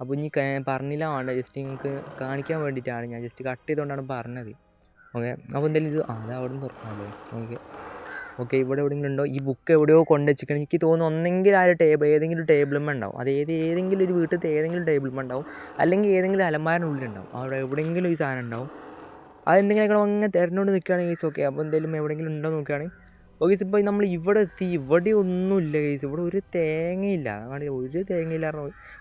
അപ്പോൾ ഇനി പറഞ്ഞില്ല വേണ്ട ജസ്റ്റ് നിങ്ങൾക്ക് കാണിക്കാൻ വേണ്ടിയിട്ടാണ് ഞാൻ ജസ്റ്റ് കട്ട് ചെയ്തുകൊണ്ടാണ് പറഞ്ഞത്. ഓക്കെ അപ്പോൾ എന്തായാലും ഇത് ആ അത് അവിടെ നിന്ന് തുറക്കാമല്ലേ ഓക്കെ ഓക്കെ ഇവിടെ എവിടെയെങ്കിലും ഉണ്ടോ? ഈ ബുക്ക് എവിടെയോ കൊണ്ടു വെച്ചിരിക്കണം. എനിക്ക് തോന്നുന്നു ഒന്നെങ്കിൽ ആ ഒരു ടേബിൾ ഏതെങ്കിലും ടേബിളുമ്മ ഉണ്ടാവും. അത് ഏത് ഏതെങ്കിലും ഒരു വീട്ടിലത്തെ ഏതെങ്കിലും ടേബിളുമ്മ ഉണ്ടാവും. അല്ലെങ്കിൽ ഏതെങ്കിലും അലമാരിനുള്ളിലുണ്ടാവും അവിടെ എവിടെയെങ്കിലും ഈ സാധനം ഉണ്ടാവും. അതെന്തെങ്കിലും അങ്ങനെ തിരഞ്ഞുകൊണ്ട് നിൽക്കുകയാണെങ്കിൽ ഓക്കെ അപ്പോൾ എന്തെങ്കിലും എവിടെയെങ്കിലും ഉണ്ടോ നോക്കുകയാണെങ്കിൽ ഓക്കെ ഇപ്പോൾ നമ്മൾ ഇവിടെ എത്തി. ഇവിടെ ഒന്നുമില്ല കേസ് ഇവിടെ ഒരു തേങ്ങയില്ല. ഒരു തേങ്ങയില്ല.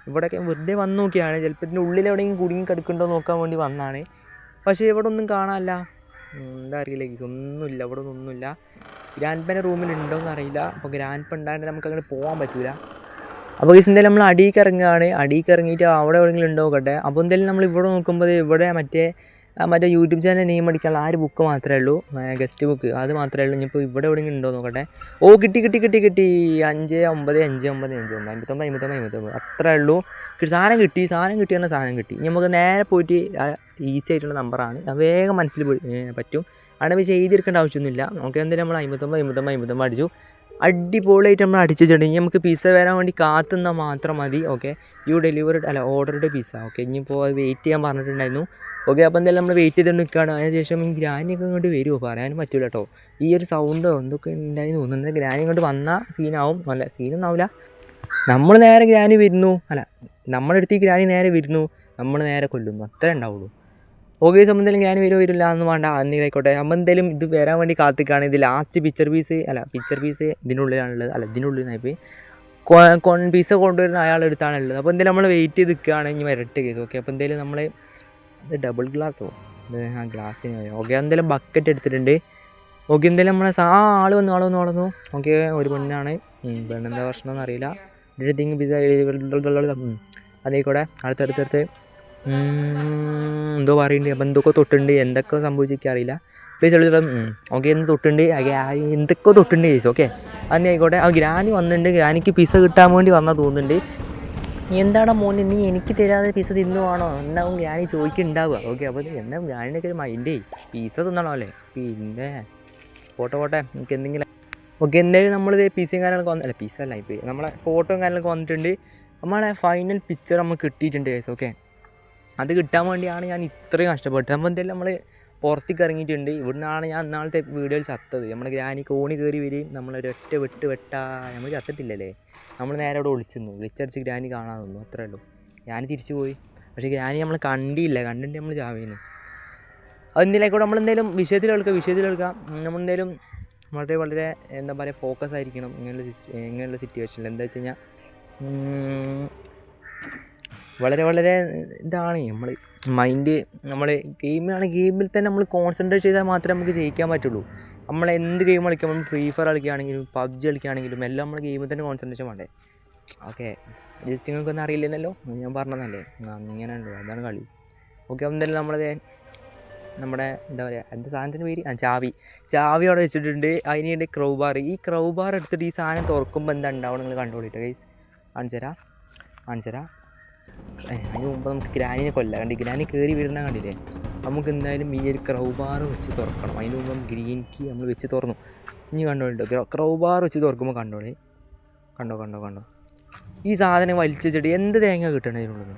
ഇവിടെയൊക്കെ വെറുതെ വന്ന് നോക്കിയാണ്. ചിലപ്പോൾ ഇതിന്റെ ഉള്ളിൽ എവിടെയെങ്കിലും കുടുങ്ങി കിടക്കുന്നുണ്ടോ നോക്കാൻ വേണ്ടി വന്നാണ്. പക്ഷേ ഇവിടെ ഒന്നും കാണാനില്ല. എന്താ അറിയില്ല കേസ് ഒന്നുമില്ല. ഇവിടെ ഒന്നും ഒന്നുമില്ല. ഗ്രാൻഡ് പേന്റെ റൂമിൽ ഉണ്ടോയെന്ന് അറിയില്ല. അപ്പോൾ ഗ്രാൻഡ് പേ ഉണ്ടായിട്ട് നമുക്ക് അങ്ങനെ പോകാൻ പറ്റില്ല അപ്പോൾ കേസ് എന്തായാലും നമ്മൾ അടിയിലേക്ക് ഇറങ്ങുകയാണ് അടിയിലേക്ക് ഇറങ്ങിയിട്ട് അവിടെ എവിടെയെങ്കിലും ഉണ്ടോ നോക്കട്ടെ. അപ്പോൾ എന്തായാലും നമ്മൾ ഇവിടെ നോക്കുമ്പോൾ ഇവിടെ മറ്റേ മറ്റേ യൂട്യൂബ് ചാനൽ നെയിം അടിക്കാനുള്ള ആ ഒരു ബുക്ക് മാത്രമേ ഉള്ളൂ. ഗസ്റ്റ് ബുക്ക് അത് മാത്രമേ ഉള്ളൂ. ഇനിയിപ്പോൾ ഇവിടെ എവിടെയെങ്കിലും ഉണ്ടോ നോക്കട്ടെ. ഓ കിട്ടി കിട്ടി കിട്ടി കിട്ടി. അഞ്ച് ഒമ്പത് അഞ്ച് ഒമ്പത് അഞ്ച് ഒമ്പത് അമ്പത്തൊമ്പത് അമ്പത്തൊമ്പത് അമ്പത്തൊമ്പത്. അത്രേ ഉള്ളൂ. സാധനം കിട്ടി സാധനം കിട്ടി പറഞ്ഞാൽ സാധനം കിട്ടി. നമുക്ക് നേരെ പോയിട്ട് ഈസി ആയിട്ടുള്ള നമ്പറാണ് വേഗം മനസ്സിൽ പറ്റും. അവിടെ പക്ഷേ എഴുതിയെടുക്കേണ്ട ആവശ്യമൊന്നുമില്ല. നമുക്ക് എന്തായാലും നമ്മൾ അമ്പത്തൊമ്പത് അമ്പത്തൊമ്പത് അമ്പത്തൊമ്പത് അടിച്ചു. അടിപൊളിയായിട്ട് നമ്മൾ അടിച്ചിട്ടുണ്ടെങ്കിൽ നമുക്ക് പിസ്സ വരാൻ വേണ്ടി കാത്തുന്നാൽ മാത്രം മതി ഓക്കെ യു ഡെലിവറി അല്ല ഓർഡർഡ് പിസ്സ ഓക്കെ ഇനിയിപ്പോൾ അത് വെയിറ്റ് ചെയ്യാൻ പറഞ്ഞിട്ടുണ്ടായിരുന്നു. ഓക്കെ അപ്പോൾ എന്തായാലും നമ്മൾ വെയിറ്റ് ചെയ്ത് നിൽക്കുകയാണ് അതിനുശേഷം ഈ ഗ്രാനിയൊക്കെ ഇങ്ങോട്ട് വരുമോ പറയാനും പറ്റില്ല കേട്ടോ ഈ ഒരു സൗണ്ടോ എന്തൊക്കെ ഉണ്ടായി തോന്നുന്നത് ഗ്രാനി ഇങ്ങോട്ട് വന്നാൽ സീനാവും അല്ല സീനൊന്നും ആവില്ല നമ്മൾ നേരെ ഗ്രാനി വരുന്നു. അല്ല നമ്മുടെ അടുത്ത് ഗ്രാനി നേരെ വരുന്നു. നമ്മൾ നേരെ കൊല്ലുന്നു. അത്രേ ഉണ്ടാവുള്ളൂ ഓക്കെ സംബന്ധിച്ചാലും ഗ്രാനി വരുമോ വരില്ല എന്ന് വേണ്ട. അന്നിലായിക്കോട്ടെ നമ്മൾ എന്തായാലും ഇത് വരാൻ വേണ്ടി കാത്തിക്കാണ്. ഇത് ലാസ്റ്റ് പിക്ചർ പീസ് അല്ല പിക്ചർ പീസ് ഇതിനുള്ളിലാണുള്ളത് അല്ല ഇതിനുള്ളിൽ പോയി. കോൺ പീസ് കൊണ്ടുവരുന്ന അയാളെടുത്താണുള്ളത് അപ്പോൾ എന്തായാലും നമ്മൾ വെയിറ്റ് ചെയ്ത് നിൽക്കുകയാണ് ഇനി വരട്ടെ കേസ് ഓക്കെ അപ്പോൾ എന്തായാലും നമ്മൾ ഇത് ഡബിൾ ഗ്ലാസ്സോ ആ ഗ്ലാസ്സിന് ഓക്കെ എന്തെങ്കിലും ബക്കറ്റ് എടുത്തിട്ടുണ്ട്. ഓക്കെ എന്തെങ്കിലും നമ്മളെ ആ ആൾ വന്നു ആൾ വന്നു വന്നു. ഓക്കെ ഒരു പെണ്ണാണ്. പെണ്ണെന്താ പ്രശ്നം എന്നറിയില്ല. ഒരു തിങ് അതേ അതേക്കൂടെ അടുത്തടുത്തടുത്ത് എന്തോ പറയുന്നുണ്ട്. അപ്പം എന്തൊക്കെ തൊട്ടുണ്ട്. എന്തൊക്കെ സംഭവിച്ചൊക്കെ അറിയില്ല. പ്ലീസ് ഓക്കെ എന്ത് തൊട്ടുണ്ട്? എന്തൊക്കെ തൊട്ടുണ്ട് ചേച്ചി. ഓക്കെ അന്നെ ആയിക്കോട്ടെ. ആ ഗ്രാനി വന്നിട്ടുണ്ട്. ഗ്രാനിക്ക് പിസ കിട്ടാൻ വേണ്ടി വന്നാൽ തോന്നുന്നുണ്ട്. എന്താണ് മോനെ? നീ എനിക്ക് തരാതെ പിസ തിന്നുവാണോ? എന്നാവും ഞാൻ ചോദിക്കുന്നുണ്ടാവുക. ഓക്കെ അപ്പോൾ എന്നാ ഞാനിനൊക്കെ ഒരു മൈൻഡേ പിസ തിന്നണോ അല്ലേ? പിന്നെ പോട്ടെ പോട്ടെ. എനിക്ക് എന്തെങ്കിലും ഓക്കെ എന്തായാലും നമ്മളിത് പിസയും കാര്യങ്ങളൊക്കെ വന്ന അല്ല പിസ അല്ല ഇപ്പോൾ നമ്മളെ ഫോട്ടോയും കാര്യങ്ങളൊക്കെ വന്നിട്ടുണ്ട്. നമ്മളെ ഫൈനൽ പിക്ചർ നമുക്ക് കിട്ടിയിട്ടുണ്ട് കേസ് ഓക്കെ അത് കിട്ടാൻ വേണ്ടിയാണ് ഞാൻ ഇത്രയും കഷ്ടപ്പെട്ടത്. അപ്പോൾ എന്തായാലും നമ്മൾ പുറത്തേക്ക് ഇറങ്ങിയിട്ടുണ്ട് ഇവിടുന്നാണ് ഞാൻ അന്നാളത്തെ വീഡിയോയിൽ ചത്തത്. നമ്മുടെ ഗ്രാനി കോണി കയറി വരികയും നമ്മളൊരൊറ്റ വെട്ട് വെട്ടാ നമ്മൾ ചത്തിട്ടില്ലല്ലേ? നമ്മൾ നേരെ അവിടെ ഒളിച്ചിരുന്നു. വിളിച്ചടിച്ച് ഗ്രാനി കാണാൻ നിന്നു. അത്രേ ഉള്ളൂ. ഞാൻ തിരിച്ചു പോയി. പക്ഷേ ഗ്രാനി നമ്മൾ കണ്ടില്ല. കണ്ടിട്ട് നമ്മൾ ചാവേന്. അതെന്തിലേക്കൂടെ നമ്മളെന്തെങ്കിലും വിഷയത്തിൽ കേൾക്കാം നമ്മളെന്തെങ്കിലും വളരെ വളരെ എന്താ പറയുക ഫോക്കസ് ആയിരിക്കണം ഇങ്ങനെയുള്ള ഇങ്ങനെയുള്ള സിറ്റുവേഷനിൽ എന്താ വെച്ച് കഴിഞ്ഞാൽ വളരെ വളരെ ഇതാണ്. നമ്മൾ മൈൻഡ് നമ്മൾ ഗെയിമാണ് ഗെയിമിൽ തന്നെ നമ്മൾ കോൺസെൻട്രേറ്റ് ചെയ്താൽ മാത്രമേ നമുക്ക് ജയിക്കാൻ പറ്റുള്ളൂ. നമ്മൾ എന്ത് ഗെയിം കളിക്കുമ്പോൾ ഫ്രീ ഫയർ കളിക്കുകയാണെങ്കിലും പബ്ജി കളിക്കുകയാണെങ്കിലും എല്ലാം നമ്മൾ ഗെയിമിൽ തന്നെ കോൺസെൻട്രേഷൻ വേണ്ടേ. ഓക്കെ ജസ്റ്റ് നിങ്ങൾക്കൊന്നും അറിയില്ലെന്നല്ലോ? ഞാൻ പറഞ്ഞതല്ലേ? ഇങ്ങനെ ഉണ്ട് അതാണ് കളി. ഓക്കെ എന്തായാലും നമ്മളത് നമ്മുടെ എന്താ പറയുക എന്റെ സാധനത്തിന്റെ പേര്? ആ ചാവി. ചാവി അവിടെ വെച്ചിട്ടുണ്ട്. അതിനുണ്ട് ക്രൗബാർ ഈ ക്രൗബാർ എടുത്തിട്ട് ഈ സാധനം തുറക്കുമ്പോൾ എന്താ ഉണ്ടാവണം നിങ്ങൾ കണ്ടുപിടിട്ടോ ഗൈസ് കാണിച്ചു തരാം അതിന് മുമ്പ് നമുക്ക് ഗ്രാനിനെ കൊല്ലാം. കണ്ടി ഗ്രാനി കയറി വരുന്ന കണ്ടില്ലേ? നമുക്ക് എന്തായാലും ഈ ഒരു ക്രൗബാർ വെച്ച് തുറക്കണം. അതിന് മുമ്പ് ഗ്രീൻ കീ നമ്മൾ വെച്ച് തുറന്നു. ഇനി കണ്ടോട്ടോ ക്രൗബാർ വെച്ച് തുറക്കുമ്പോൾ കണ്ടോളേ? കണ്ടോ കണ്ടോ കണ്ടോ? ഈ സാധനം വലിച്ചു വെച്ചിട്ട് എന്ത് തേങ്ങ കിട്ടണം ഇതിനുള്ളിൽ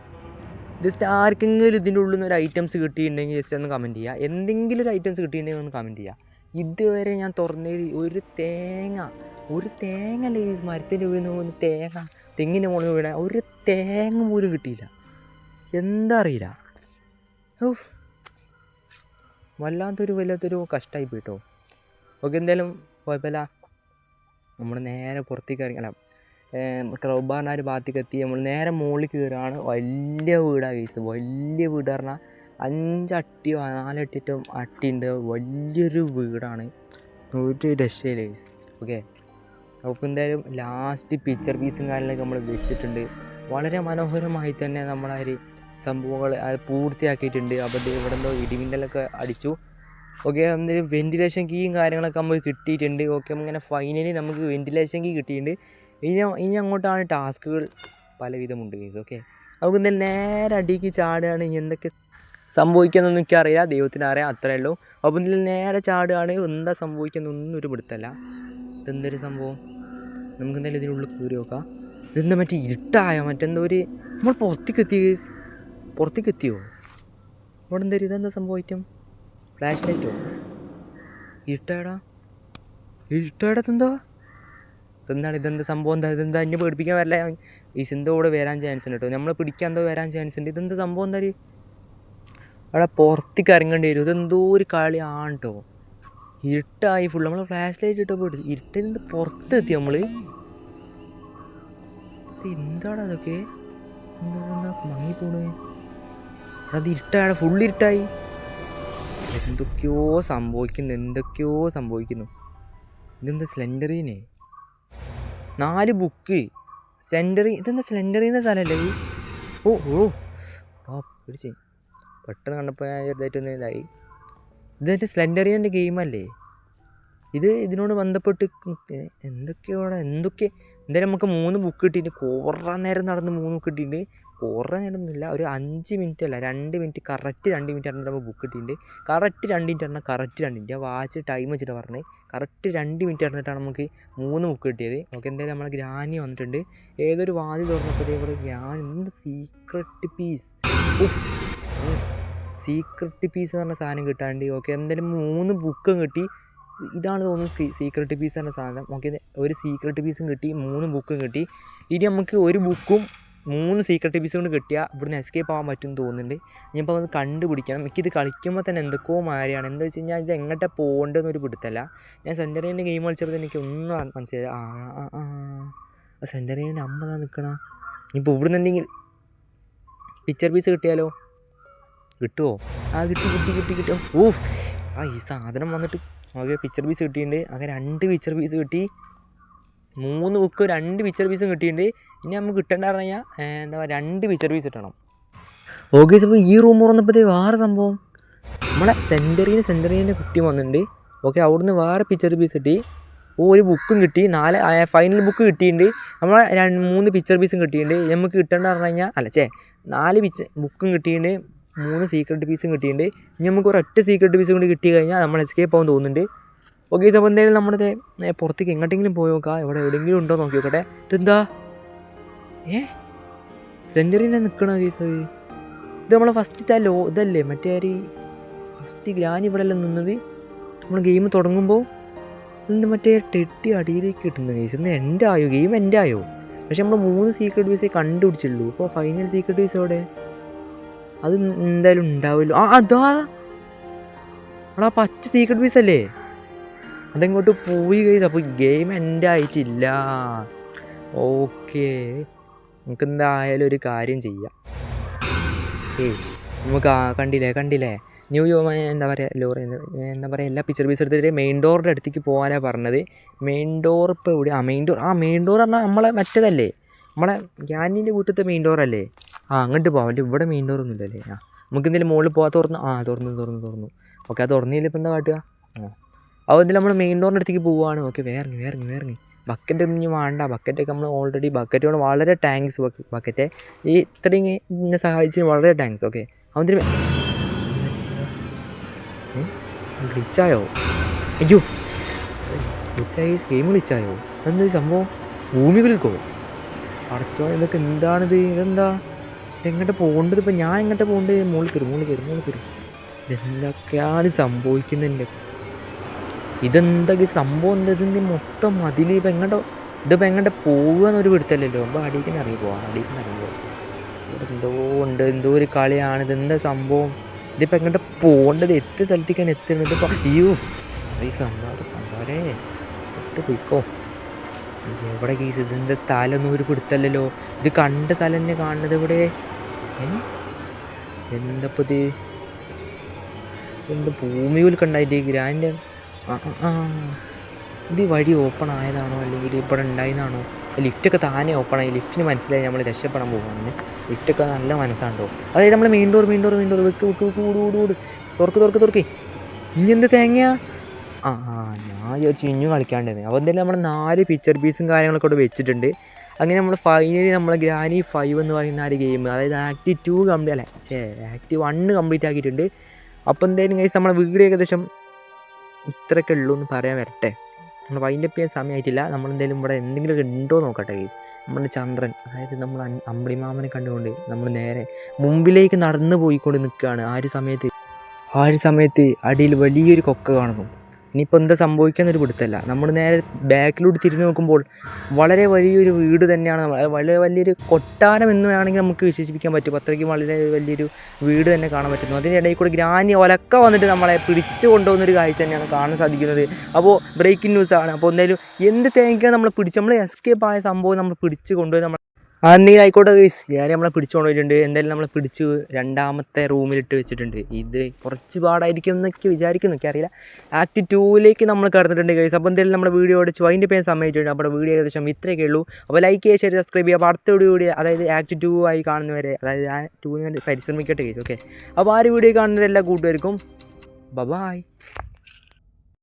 ജസ്റ്റ് ആർക്കെങ്കിലും ഇതിന്റെ ഉള്ളിൽ നിന്ന് ഒരു ഐറ്റംസ് കിട്ടിയിട്ടുണ്ടെങ്കിൽ ജസ്റ്റ് ഒന്ന് കമന്റ് ചെയ്യുക എന്തെങ്കിലും ഒരു ഐറ്റംസ് കിട്ടിയിട്ടുണ്ടെങ്കിൽ ഒന്ന് കമന്റ് ചെയ്യുക ഇതുവരെ ഞാൻ തുറന്നേ ഒരു തേങ്ങ ഒരു തേങ്ങ അല്ലേ മരത്തിന്റെ നിന്ന് തേങ്ങ? തെങ്ങിന്റെ മുകളിൽ വീണ ഒരു തേങ്ങ പോലും കിട്ടിയില്ല. എന്താ അറിയില്ല. ഓ വല്ലാത്തൊരു വല്ലാത്തൊരു കഷ്ടമായി പോയിട്ടോ ഓക്കെ എന്തായാലും കുഴപ്പമില്ല. നമ്മൾ നേരെ പുറത്തേക്ക് ഇറങ്ങി അല്ല ക്രൗബാറിന്റെ ആ ഭാഗത്തേക്ക് എത്തി. നമ്മൾ നേരെ മുകളിൽ കയറുകയാണ്. വലിയ വീടാണ് കേസ് വലിയ വീട് പറഞ്ഞാൽ അഞ്ചട്ടിയോ നാലട്ടിയോ അട്ടിയുണ്ട്. വലിയൊരു വീടാണ്. ഒരു രക്ഷയില്ല ഓക്കെ. അപ്പോൾ എന്തായാലും ലാസ്റ്റ് പിക്ചർ പീസും കാര്യങ്ങളൊക്കെ നമ്മൾ വെച്ചിട്ടുണ്ട്. വളരെ മനോഹരമായി തന്നെ ഒരു സംഭവങ്ങൾ പൂർത്തിയാക്കിയിട്ടുണ്ട്. അപ്പോൾ ഇവിടെ എന്തോ ഇടിമിന്നലൊക്കെ അടിച്ചു. ഓക്കെ എന്തായാലും വെന്റിലേഷൻ കീയും കാര്യങ്ങളൊക്കെ നമുക്ക് കിട്ടിയിട്ടുണ്ട്. ഓക്കെ ഇങ്ങനെ ഫൈനലി നമുക്ക് വെന്റിലേഷൻ കീ കിട്ടിയിട്ടുണ്ട്. ഇനി ഇനി അങ്ങോട്ടാണ് ടാസ്കുകൾ പലവിധമുണ്ട് ഓക്കെ നമുക്ക് എന്തായാലും നേരെ അടിക്ക് ചാടുകയാണ്. എന്തൊക്കെ സംഭവിക്കുന്നൊന്നും എനിക്കറിയില്ല. ദൈവത്തിന് അറിയാം അത്രേ ഉള്ളൂ. അപ്പോൾ എന്തായാലും നേരെ ചാടുകയാണ്. എന്താ സംഭവിക്കുന്നൊന്നും ഒരു പിടുത്തല്ല. ഇതെന്തൊരു സംഭവം? നമുക്ക് എന്തായാലും ഇതിനുള്ളിൽ കയറി നോക്കാം. ഇതെന്താ മറ്റേ ഇരുട്ടായ? മറ്റെന്തോ ഒരു നമ്മൾ പുറത്തേക്ക് എത്തി. പുറത്തേക്ക് എത്തിയോ ഇവിടെ എന്തായാലും ഇതെന്താ സംഭവിക്കും ഫ്ലാഷ് ലൈറ്റോ ഇരുട്ടാടാ ഇരുട്ടാടാ എന്താ ഇതെന്താണ്? ഇതെന്താ സംഭവം? എന്താ ഇതെന്താ എന്നെ പേടിപ്പിക്കാൻ വരില്ല? ഈ സിന്ധു കൂടെ വരാൻ ചാൻസ് ഉണ്ട് കേട്ടോ. നമ്മളെ പിടിക്കാൻ എന്തോ വരാൻ ചാൻസ് ഉണ്ട്. ഇതെന്താ സംഭവം? എന്താ അവിടെ പുറത്തേക്ക് ഇറങ്ങേണ്ടി വരും. ഇതെന്തോ ഒരു കളിയാണ് കേട്ടോ. ഇരുട്ടായി ഫുൾ നമ്മൾ ഫ്ലാഷ് ലൈറ്റ് ഇട്ടപ്പോൾ നിന്ന് പുറത്തെത്തി നമ്മൾ എന്താണ് അതൊക്കെ? എന്താ എന്താ മങ്ങി പോണേ. അത് ഇരുട്ടാണ് ഫുൾ ഇരുട്ടായി. എന്തൊക്കെയോ സംഭവിക്കുന്നു എന്തൊക്കെയോ സംഭവിക്കുന്നു. ഇതെന്താ സ്ലെൻഡറിനെ? നാല് ബുക്ക്. സ്ലെൻഡറി ഇതെന്താ സ്ലെൻഡറീന്റെ സ്ഥലമല്ലേ ഓ ഓ. ആ പിടിച്ചേ പെട്ടെന്ന് കണ്ടപ്പോൾ ഞാൻ ഇതായിട്ടൊന്നും ഇതായി. ഇതായിട്ട് സ്ലെൻഡറിയന്റെ ഗെയിമല്ലേ? ഇത് ഇതിനോട് ബന്ധപ്പെട്ട് നിക്ക് എന്തൊക്കെയാണ് എന്തൊക്കെ എന്തായാലും നമുക്ക് മൂന്ന് ബുക്ക് കിട്ടിയിട്ട് കുറേ നേരം നടന്ന് മൂന്ന് ബുക്ക് കിട്ടിയിട്ടുണ്ട്. കുറേ നേരം ഒന്നുമില്ല ഒരു അഞ്ച് മിനിറ്റ് അല്ല രണ്ട് മിനിറ്റ് കറക്റ്റ് രണ്ട് മിനിറ്റ് ആണ് നമ്മൾ ബുക്ക് കിട്ടിയിട്ടുണ്ട്. കറക്റ്റ് രണ്ട് മിനിറ്റ് ആണ് കറക്റ്റ് രണ്ട് മിനിറ്റ് വാച്ച് ടൈം വെച്ചിട്ട് പറഞ്ഞത് കറക്റ്റ് രണ്ട് മിനിറ്റ് നടന്നിട്ടാണ് നമുക്ക് മൂന്ന് ബുക്ക് കിട്ടിയത്. ഓക്കെ എന്തായാലും നമ്മളെ ഗ്രാനി വന്നിട്ടുണ്ട്. ഏതൊരു വാതി തുറന്നപ്പോൾ ഇവിടെ ഗ്രാനി. എന്ത് സീക്രട്ട് പീസ് സീക്രട്ട് പീസ് എന്ന് പറഞ്ഞ സാധനം കിട്ടാണ്ട്. ഓക്കെ എന്തായാലും മൂന്ന് ബുക്കും കിട്ടി. ഇതാണ് തോന്നുന്നത് സീക്രട്ട് പീസ് എന്ന സാധനം. ഓക്കെ ഒരു സീക്രട്ട് പീസും കിട്ടി മൂന്ന് ബുക്കും കിട്ടി. ഇനി നമുക്ക് ഒരു ബുക്കും മൂന്ന് സീക്രട്ട് പീസും കൊണ്ട് കിട്ടിയാൽ ഇവിടുന്ന് എസ്കേപ്പ് ആവാൻ പറ്റും തോന്നുന്നുണ്ട്. ഞാനിപ്പോൾ അത് കണ്ടുപിടിക്കണം. എനിക്കിത് കളിക്കുമ്പോൾ തന്നെ എന്തൊക്കെയോ മാറിയാണ് എന്താ വെച്ച് കഴിഞ്ഞാൽ ഇത് എങ്ങോട്ടാ പോകേണ്ടതെന്നൊരു പിടുത്തല്ല. ഞാൻ സെന്ററിന്റെ ഗെയിം കളിച്ചപ്പോൾ എനിക്ക് ഒന്നും മനസ്സിലായി ആ ആ ആ. സെന്ററിന്റെ അമ്മ താ നിൽക്കണ ഇനിയിപ്പോൾ ഇവിടുന്ന് എന്തെങ്കിലും പിക്ചർ പീസ് കിട്ടിയാലോ? കിട്ടുമോ ആ കിട്ടി കിട്ടി കിട്ടി കിട്ടി. ഓ ആ ഈ സാധനം വന്നിട്ട് ആകെ പിക്ചർ പീസ് കിട്ടിയിട്ടുണ്ട്. ആകെ രണ്ട് പിക്ചർ പീസ് കിട്ടി. മൂന്ന് ബുക്ക് രണ്ട് പിക്ചർ പീസും കിട്ടിയിട്ടുണ്ട്. ഇനി നമുക്ക് കിട്ടേണ്ട പറഞ്ഞു കഴിഞ്ഞാൽ എന്താ പറയുക രണ്ട് പിക്ചർ പീസ് കിട്ടണം. ഓക്കെ അപ്പോൾ ഈ റൂം തുറന്നപ്പോഴത്തേ വേറെ സംഭവം. നമ്മളെ സെന്ററിന് സെന്ററിന്റെ കുട്ടി വന്നിട്ടുണ്ട്. ഓക്കെ അവിടുന്ന് വേറെ പിക്ചർ പീസ് കിട്ടി. ഒരു ബുക്കും കിട്ടി. നാല് ഫൈനൽ ബുക്ക് കിട്ടിയിട്ടുണ്ട്. നമ്മളെ രണ്ട് മൂന്ന് പിക്ചർ പീസും കിട്ടിയിട്ടുണ്ട്. നമുക്ക് കിട്ടേണ്ട പറഞ്ഞു കഴിഞ്ഞാൽ അല്ല ചേ നാല് പിക്ചർ ബുക്കും കിട്ടിയിട്ടുണ്ട്. മൂന്ന് സീക്രട്ട് പീസും കിട്ടിയിട്ടുണ്ട്. ഇനി നമുക്ക് ഒരൊറ്റ സീക്രട്ട് പീസും കൂടി കിട്ടി കഴിഞ്ഞാൽ നമ്മൾ എസ്കേപ്പ് ആവാൻ തോന്നുന്നുണ്ട്. ഓക്കെ അപ്പോൾ എന്തായാലും നമ്മുടെ പുറത്തേക്ക് എങ്ങോട്ടെങ്കിലും പോയി നോക്കാം. ഇവിടെ എവിടെയെങ്കിലും ഉണ്ടോ നോക്കി നോക്കട്ടെ. ഇതെന്താ? ഏ? സെന്ററിനെ നിൽക്കണ കേസ് ഇത് നമ്മളെ ഫസ്റ്റത്തെ ലോ ഇതല്ലേ? മറ്റേ ആര്? ഫസ്റ്റ് ഞാൻ ഇവിടെ അല്ല നിന്നത്? നമ്മൾ ഗെയിം തുടങ്ങുമ്പോൾ ഇന്ന് മറ്റേ ടെട്ടി അടിയിലേക്ക് കിട്ടുന്ന കേസ് ഇന്ന് എന്റെ ആയോ? ഗെയിം എന്റെ ആയോ? പക്ഷെ നമ്മൾ മൂന്ന് സീക്രട്ട് പീസേ കണ്ടുപിടിച്ചുള്ളൂ. അപ്പോൾ ഫൈനൽ സീക്രട്ട് പീസ് എവിടെ? അത് എന്തായാലും ഉണ്ടാവില്ല ആ അതാ. അവിടെ പച്ച സീക്രട്ട് പീസ് അല്ലേ? അതെങ്ങോട്ട് പോയി കഴിച്ചു അപ്പോൾ ഗെയിം എന്റെ ആയിട്ടില്ല. ഓക്കെ നമുക്ക് എന്തായാലും ഒരു കാര്യം ചെയ്യാം. ഏയ് നമുക്ക് ആ കണ്ടില്ലേ കണ്ടില്ലേ? ന്യൂ യോ എന്താ പറയുക ലോറി എന്താ പറയുക എല്ലാ പിക്ചർ പീസ് എടുത്തിട്ട് മെയിൻ ഡോറിന്റെ അടുത്തേക്ക് പോകാനാണ് പറഞ്ഞത്. മെയിൻ ഡോർ ഇപ്പോൾ എവിടെ ആ മെയിൻ ഡോർ ആ മെയിൻ ഡോർ പറഞ്ഞാൽ നമ്മളെ മറ്റേതല്ലേ? നമ്മളെ ഗ്യാനിന്റെ വീട്ടിലത്തെ മെയിൻ ഡോർ അല്ലേ? ആ അങ്ങോട്ട് പോവാം. മറ്റേ ഇവിടെ മെയിൻ ഡോർ ഒന്നും ഇല്ലല്ലേ ആ നമുക്ക് എന്തെങ്കിലും മുകളിൽ പോകാൻ തുറന്നു. ആ തുറന്നു തുറന്നു തുറന്നു. ഓക്കെ അത് തുറന്നില്ല ഇപ്പം എന്താ കാട്ടുക? ആ. അപ്പോൾ എന്തെങ്കിലും നമ്മൾ മെയിൻ ഡോറിന്റെ അടുത്തേക്ക് പോവുകയാണ് ഓക്കെ വേറെ വേറെ വേറെ ബക്കറ്റ് ഒന്നും ഇനി വേണ്ട. ബക്കറ്റൊക്കെ നമ്മൾ ഓൾറെഡി ബക്കറ്റോട് വളരെ താങ്ക്സ് ബക്കറ്റ് ഈ ഇത്രയും എന്നെ സഹായിച്ചതിന് വളരെ താങ്ക്സ് ഓക്കെ. അവന്റെ ഗ്ലിച്ചായോ അയ്യോ. ഗ്ലിച്ചായി ഗെയിം ഗ്ലിച്ചായോ എന്താ ഈ സംഭവം? ഭൂമി വിൽക്കോ അടച്ചോ ഇതൊക്കെ എന്താണിത്? ഇതെന്താ? എങ്ങോട്ട് പോകേണ്ടത്? ഇപ്പം ഞാൻ എങ്ങോട്ട് പോകേണ്ടത്? മുകളിൽ കയറും മുകളിൽ കയറും മുകളിൽ കയറും. ഇതെന്തൊക്കെയാണ് സംഭവിക്കുന്നുണ്ട്? ഇതെന്തൊക്കെ സംഭവം? എന്താ ഇതിന്റെ മൊത്തം മതിൽ ഇപ്പം എങ്ങോട്ടോ ഇതിപ്പോൾ എങ്ങോട്ട് പോകുക എന്നൊരു പിടുത്തല്ലല്ലോ അപ്പോൾ അടിയിൽ ഇറങ്ങി പോവാം അടിയിൽ ഇറങ്ങി പോവാം. ഇവിടെ എന്തോ ഉണ്ട് എന്തോ ഒരു കളിയാണ്. ഇതെന്താ സംഭവം? ഇതിപ്പോൾ എങ്ങോട്ട് പോകേണ്ടത്? എത്ര സ്ഥലത്തേക്കാണ് ഇതിപ്പോൾ അയ്യോ ഈ സംഭവം പണ്ടാരേ ഇട്ട് പോയിക്കോ. എവിടെ കേസ് ഇതിന്റെ സ്ഥലമൊന്നും ഒരു പിടുത്തല്ലല്ലോ ഇത് കണ്ട സ്ഥലം തന്നെ കാണുന്നത് ഇവിടെ എന്തപ്പോൾ ഇത് എന്ത് ഭൂമി ഉൽക്കുണ്ടായിട്ട് ഗ്രാൻഡ് ആ ആ, ആ ഇത് വഴി ഓപ്പൺ ആയതാണോ അല്ലെങ്കിൽ ഇവിടെ ഉണ്ടായതാണോ ലിഫ്റ്റൊക്കെ താനേ ഓപ്പൺ ആയി ലിഫ്റ്റിന് മനസ്സിലായി നമ്മൾ രക്ഷപ്പെടാൻ പോകുകയാണെന്ന് ലിഫ്റ്റൊക്കെ നല്ല മനസ്സാണ്ടോ അതായത് നമ്മൾ ഡോർ മെയിൻ ഡോർ വെക്ക് വെക്ക് വെക്ക് കൂട് കൂട് കൂട് തുറക്ക് തുറക്ക് തുറക്കേ ഇനി എന്ത് തേങ്ങയാ ആ ഞാൻ വിചാരിച്ചു ഇഞ്ഞു കളിക്കാണ്ടായിരുന്നു. അപ്പോൾ എന്തായാലും നമ്മൾ നാല് പിക്ചർ പീസും കാര്യങ്ങളൊക്കെ ഇവിടെ വെച്ചിട്ടുണ്ട്. അങ്ങനെ നമ്മൾ ഫൈനലി നമ്മൾ ഗ്രാനി ഫൈവ് എന്ന് പറയുന്ന ഒരു ഗെയിം അതായത് ആക്ടി ടു കംപ്ലീറ്റ് അല്ലേ? ചേ ആക്ടി വണ്ണ് കംപ്ലീറ്റ് ആക്കിയിട്ടുണ്ട്. അപ്പോൾ എന്തായാലും കഴിച്ച് നമ്മുടെ വീട് ഏകദേശം ഇത്രയൊക്കെ ഉള്ളൂ എന്ന് പറയാൻ വരട്ടെ. നമ്മൾ വൈൻഡപ്പ് ചെയ്യാൻ സമയമായിട്ടില്ല നമ്മളെന്തെങ്കിലും ഇവിടെ എന്തെങ്കിലുമൊക്കെ ഉണ്ടോ നോക്കട്ടെ കേസ് നമ്മുടെ ചന്ദ്രൻ അതായത് നമ്മൾ അമ്പിളിമാമനെ കണ്ടുകൊണ്ട് നമ്മൾ നേരെ മുമ്പിലേക്ക് നടന്നു പോയിക്കൊണ്ട് നിൽക്കുകയാണ്. ആ ഒരു സമയത്ത് ആ ഒരു സമയത്ത് അടിയിൽ വലിയൊരു കൊക്ക കാണുന്നു. ഇനിയിപ്പോൾ എന്താ സംഭവിക്കാന്നൊരു പിടുത്തല്ല. നമ്മൾ നേരെ ബാക്കിലോട്ട് തിരിഞ്ഞു നോക്കുമ്പോൾ വളരെ വലിയൊരു വീട് തന്നെയാണ് നമ്മൾ വളരെ വലിയൊരു കൊട്ടാരം എന്ന് വേണമെങ്കിൽ നമുക്ക് വിശേഷിപ്പിക്കാൻ പറ്റും. അത്രയ്ക്ക് വളരെ വലിയൊരു വീട് തന്നെ കാണാൻ പറ്റുന്നു. അതിനിടയിൽ കൂടെ ഗ്രാനി ഒലക്ക വന്നിട്ട് നമ്മളെ പിടിച്ചു കൊണ്ടുപോകുന്നൊരു കാഴ്ച തന്നെയാണ് കാണാൻ സാധിക്കുന്നത്. അപ്പോൾ ബ്രേക്കിംഗ് ന്യൂസാണ് അപ്പോൾ എന്തായാലും എന്ത് തേങ്ങ നമ്മൾ പിടിച്ച് നമ്മൾ എസ്കേപ്പ് ആയ സംഭവം നമ്മൾ പിടിച്ച് കൊണ്ടുപോയി നമ്മൾ എന്തെങ്കിലും ആയിക്കോട്ടെ ഗൈസ് ഞാൻ നമ്മളെ പിടിച്ചു കൊണ്ടുപോയിട്ടുണ്ട്. എന്തായാലും നമ്മളെ പിടിച്ചു രണ്ടാമത്തെ റൂമിലിട്ട് വെച്ചിട്ടുണ്ട്. ഇത് കുറച്ച് പാടായിരിക്കും എന്നൊക്കെ വിചാരിക്കുന്നു. എനിക്കറിയില്ല ആക്ട് ടൂവിലേക്ക് നമ്മൾ കടന്നിട്ടുണ്ട് ഗൈസ് അപ്പോൾ എന്തായാലും നമ്മുടെ വീഡിയോ അടിച്ച്. അതിന്റെ പേര് സമയത്തുണ്ട് നമ്മുടെ വീഡിയോ ഏകദേശം ഇത്രയൊക്കെ ഉള്ളൂ. അപ്പോൾ ലൈക്ക് ചെയ്യുക ഷെയർ സബ്സ്ക്രൈബ് ചെയ്യുക. അടുത്ത വീഡിയോ അതായത് ആക്ട് ടു ആയി കാണുന്നവരെ അതായത് ആ ടൂവിന് വേണ്ടി പരിശ്രമിക്കട്ടെ ഗൈസ് ഓക്കെ അപ്പോൾ ആ ഒരു വീഡിയോ കാണുന്നവരെല്ലാം കൂട്ടുകാർക്കും ബൈ